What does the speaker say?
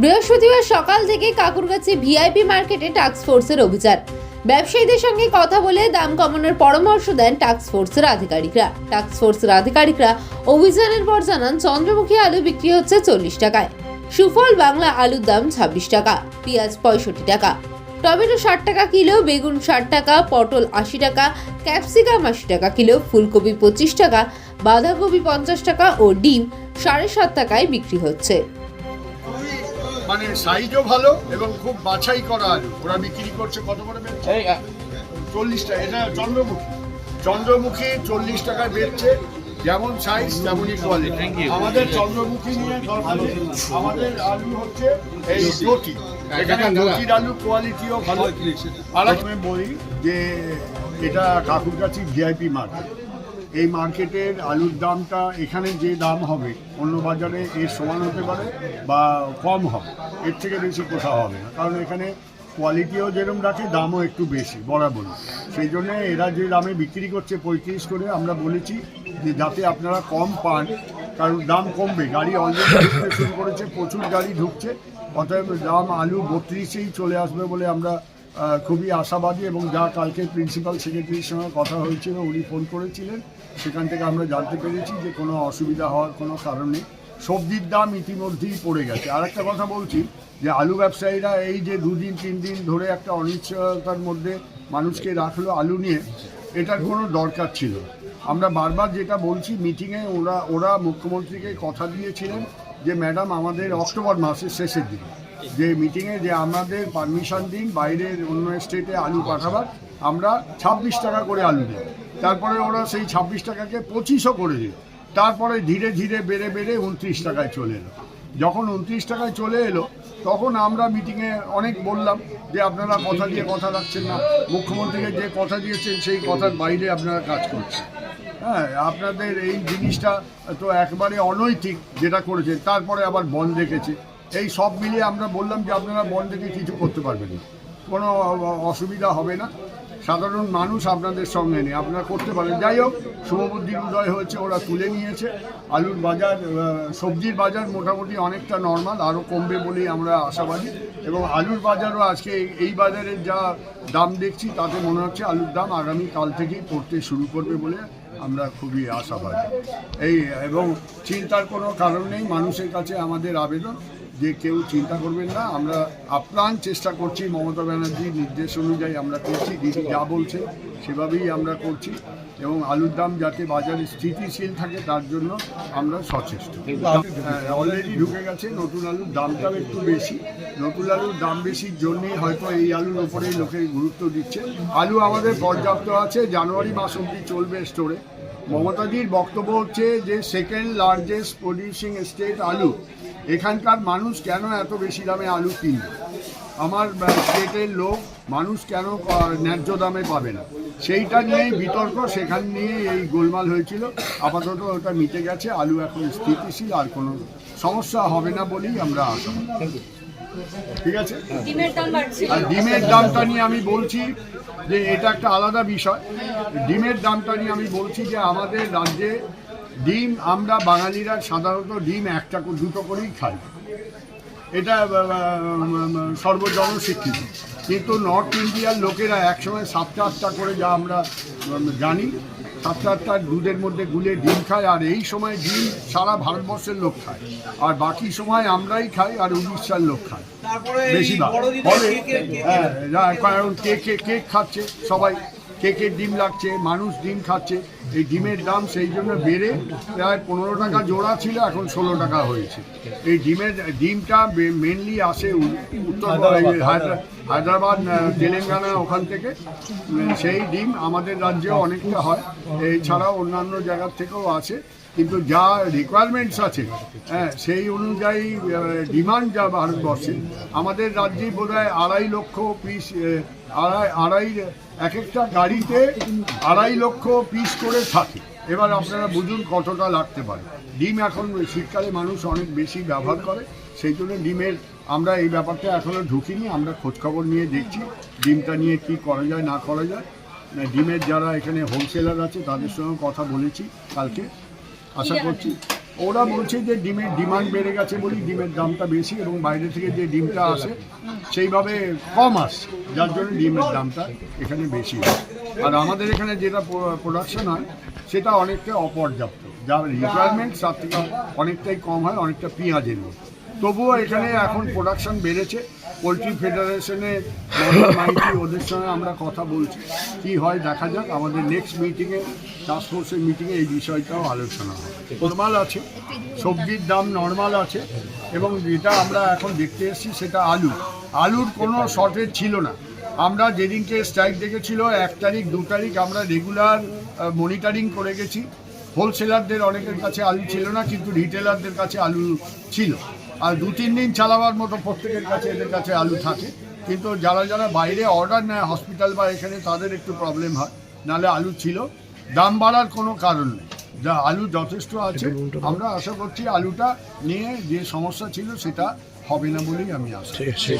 বৃহস্পতিবার সকাল থেকে কাকুরগাছি ভিআইপি মার্কেটে টাস্ক ফোর্সের অভিযান। ব্যবসায়ীদের সঙ্গে কথা বলে দাম কমানোর পরামর্শ দেন টাস্ক ফোর্সের আধিকারিকরা। টাস্ক ফোর্সের আধিকারিকরা অভিযানের পর জানান, চন্দ্রমুখী আলু বিক্রি হচ্ছে চল্লিশ টাকায়। সুফল বাংলা আলুর দাম ছাব্বিশ টাকা, পেঁয়াজ পঁয়ষট্টি টাকা। টমেটো ষাট টাকা কিলো, বেগুন ষাট টাকা, পটল আশি টাকা, ক্যাপসিকাম আশি টাকা কিলো, ফুলকপি পঁচিশ টাকা, বাঁধাকপি পঞ্চাশ টাকা ও ডিম সাড়ে সাত টাকায় বিক্রি হচ্ছে। মানে সাইজও ভালো এবং খুব বাছাই করা আলু। ওরা বিক্রি করছে কত করে বেচছে? চল্লিশ টাকা। এটা চন্দ্রমুখী। চন্দ্রমুখী চল্লিশ টাকায় বেচছে। যেমন সাইজ তেমনই কোয়ালিটি আমাদের চন্দ্রমুখী নিয়ে। আমাদের আলু হচ্ছে এই রুটি এখানে রুটির আলু। কোয়ালিটিও ভালো। আর আমি বলি যে এটা কাকুরকাছি ভিআইপি মার্কেট এই মার্কেটের আলুর দামটা এখানে যে দাম হবে, অন্য বাজারে এর সমান হতে পারে বা কম হবে, এর থেকে বেশি কোথাও হবে না। কারণ এখানে কোয়ালিটিও যেরকম রাখে, দামও একটু বেশি বরাবর সেই জন্য এরা যে দামে বিক্রি করছে পঁয়ত্রিশ করে, আমরা বলেছি যে যাতে আপনারা কম পান, কারণ দাম কমবে। গাড়ি অলরেডি শুরু করেছে, প্রচুর গাড়ি ঢুকছে, অতএব দাম আলু বত্রিশেই চলে আসবে বলে আমরা খুবই আশাবাদী এবং যা কালকে প্রিন্সিপাল সেক্রেটারির সঙ্গে কথা হয়েছিল, উনি ফোন করেছিলেন। সেখান থেকে আমরা জানতে পেরেছি যে কোনো অসুবিধা হওয়ার কোনো কারণ নেই। সবজির দাম ইতিমধ্যেই পড়ে গেছে। আর একটা কথা বলছি যে আলু ব্যবসায়ীরা এই যে দুদিন, তিন দিন ধরে একটা অনিশ্চয়তার মধ্যে মানুষকে রাখল আলু নিয়ে, এটার কোনো দরকার ছিল আমরা বারবার যেটা বলছি, মিটিংয়ে ওরা ওরা মুখ্যমন্ত্রীকে কথা দিয়েছিলেন যে, ম্যাডাম, আমাদের অক্টোবর মাসের শেষের দিকে। যে মিটিংয়ে যে আমাদের পারমিশন দিন, বাইরের অন্য স্টেটে আলু পাঠাবার, আমরা ছাব্বিশ টাকা করে আলু দিই তারপরে ওরা সেই ছাব্বিশ টাকাকে পঁচিশও করে দিল। তারপরে ধীরে ধীরে বেড়ে বেড়ে উনত্রিশ টাকায় চলে এলো। যখন উনত্রিশ টাকায় চলে এলো, তখন আমরা মিটিংয়ে অনেক বললাম যে আপনারা কথা দিয়ে কথা রাখছেন না। মুখ্যমন্ত্রীকে যে কথা দিয়েছেন, সেই কথার বাইরে আপনারা কাজ করছেন। হ্যাঁ আপনাদের এই জিনিসটা তো একবারে অনৈতিক যেটা করেছে তারপরে আবার বন্ধ রেখেছে। এই সব মিলিয়ে আমরা বললাম যে আপনারা বন্ধ রেখে কিছু করতে পারবেন না। কোনো অসুবিধা হবে না। সাধারণ মানুষ আপনাদের সঙ্গে নেই। আপনারা করতে পারেন। যাই হোক শুভবুদ্ধির উদয় হয়েছে, ওরা তুলে নিয়েছে। আলুর বাজার সবজির বাজার মোটামুটি অনেকটা নর্মাল আরও কমবে বলেই আমরা আশাবাদী। এবং আলুর বাজারও আজকে এই বাজারের যা দাম দেখছি, তাতে মনে হচ্ছে আলুর দাম আগামী কাল থেকেই পড়তে শুরু করবে বলে আমরা খুবই আশাবাদী। এই, এবং চিন্তার কোনো কারণ নেই, মানুষের কাছে আমাদের আবেদন যে কেউ চিন্তা করবেন না। আমরা আপ্রাণ চেষ্টা করছি মমতা ব্যানার্জির নির্দেশ অনুযায়ী আমরা করছি, দিদি যা বলছে সেভাবেই আমরা করছি। এবং আলুর দাম যাতে বাজারে স্থিতিশীল থাকে, তার জন্য আমরা সচেষ্ট। অলরেডি ঢুকে গেছে, নতুন আলুর দামটাও একটু বেশি। নতুন আলুর দাম বেশির জন্যেই হয়তো এই আলুর ওপরেই লোকে গুরুত্ব দিচ্ছে। আলু আমাদের পর্যাপ্ত আছে, জানুয়ারি মাস অবধি চলবে স্টোরে মমতাজির বক্তব্য হচ্ছে যে সেকেন্ড লার্জেস্ট প্রডিউসিং স্টেট আলু। এখানকার মানুষ কেন এত বেশি দামে আলু কিনবে? আমার স্টেটের লোক মানুষ কেন ন্যায্য দামে পাবে না? সেইটা নিয়েই বিতর্ক সেখান নিয়ে এই গোলমাল হয়েছিল। আপাতত ওটা মিটে গেছে আলু এখন স্থিতিশীল আর কোনো সমস্যা হবে না বলেই আমরা আশা। ঠিক আছে? আর ডিমের দামটা নিয়ে আমি বলছি যে এটা একটা আলাদা বিষয়। ডিমের দামটা নিয়ে আমি বলছি যে আমাদের রাজ্যে ডিম আমরা বাঙালিরা সাধারণত ডিম একটা করে- দুটো করেই খাই। এটা আহ, আহ, সর্বজন স্বীকৃত কিন্তু নর্থ ইন্ডিয়ার লোকেরা একসময় সাতটা আটটা করে যা আমরা জানি সাতটা আটটা দুধের মধ্যে গুলে ডিম খায় আর এই সময় ডিম সারা ভারতবর্ষের লোক খায়। আর বাকি সময় আমরাই খাই আর উড়িষ্যার লোক খায়। বেশিরভাগ। ফলে হ্যাঁ কারণ কেক কেক খাচ্ছে? সবাই কেকের ডিম লাগছে? মানুষ ডিম খাচ্ছে। এই ডিমের দাম সেই জন্য বেড়ে প্রায় পনেরো টাকা জোড়া ছিল এখন ষোলো টাকা হয়েছে। এই ডিমের ডিমটা মেনলি আসে উত্তর হায়দ্রাবাদ তেলেঙ্গানা ওখান থেকে। সেই ডিম আমাদের রাজ্যে অনেকটা হয়। এছাড়াও অন্যান্য জায়গার থেকেও আছে কিন্তু যা রিকোয়ারমেন্টস আছে হ্যাঁ সেই অনুযায়ী ডিমান্ড যা ভারতবর্ষে আমাদের রাজ্যে বোধ আড়াই লক্ষ পিস আড়াই আড়াই, এক একটা গাড়িতে আড়াই লক্ষ পিস করে থাকে। এবার আপনারা বুঝুন কতটা লাগতে পারে। ডিম এখন শীতকালে মানুষ অনেক বেশি ব্যবহার করে, সেই জন্য ডিমের আমরা এই ব্যাপারটা এখনও ঢুকিনি, আমরা খোঁজখবর নিয়ে দেখছি, ডিমটা নিয়ে কি করা যায়, না করা যায়। ডিমের যারা এখানে হোলসেলার আছে, তাদের সঙ্গে কথা বলেছি কালকে। আশা করছি। ওরা বলছে যে ডিমের ডিমান্ড বেড়ে গেছে বলেই ডিমের দামটা বেশি এবং বাইরে থেকে যে ডিমটা আসে সেইভাবে কম আসছে। যার জন্য ডিমের দামটা এখানে বেশি হয় আর আমাদের এখানে যেটা প্রোডাকশন হয় সেটা অনেকটা অপর্যাপ্ত। যার রিকোয়ারমেন্ট তার থেকে অনেকটাই কম হয় অনেকটা পেঁয়াজের মতো। তবুও এখানে এখন প্রোডাকশন বেড়েছে। পোলট্রি ফেডারেশনে মাইতি ওদের সঙ্গে আমরা কথা বলছি। কি হয় দেখা যাক, আমাদের নেক্সট মিটিংয়ে টাস্ক ফোর্সের মিটিংয়ে এই বিষয়টাও আলোচনা হবে। নর্মাল আছে, সবজির দাম নর্মাল আছে, এবং যেটা আমরা এখন দেখতে এসেছি সেটা আলু। আলুর কোনো শর্টেজ ছিল না। আমরা যেদিনকে স্ট্রাইক দেখেছিল, এক তারিখ, দু তারিখ আমরা রেগুলার মনিটরিং করে গেছি। হোলসেলারদের অনেকের কাছে আলু ছিল না, কিন্তু রিটেলারদের কাছে আলু ছিল। আর দু তিন দিন চালাবার মতো প্রত্যেকের কাছে এদের কাছে আলু থাকে। কিন্তু যারা যারা বাইরে অর্ডার নেয় হসপিটাল বা এখানে তাদের একটু প্রবলেম হয়। নালে আলু ছিল। দাম বাড়ার কোনো কারণ নেই। যা আলু যথেষ্ট আছে। আমরা আশা করছি আলুটা নিয়ে যে সমস্যা ছিল সেটা হবে না বলেই আমি আশা ঠিক আছে।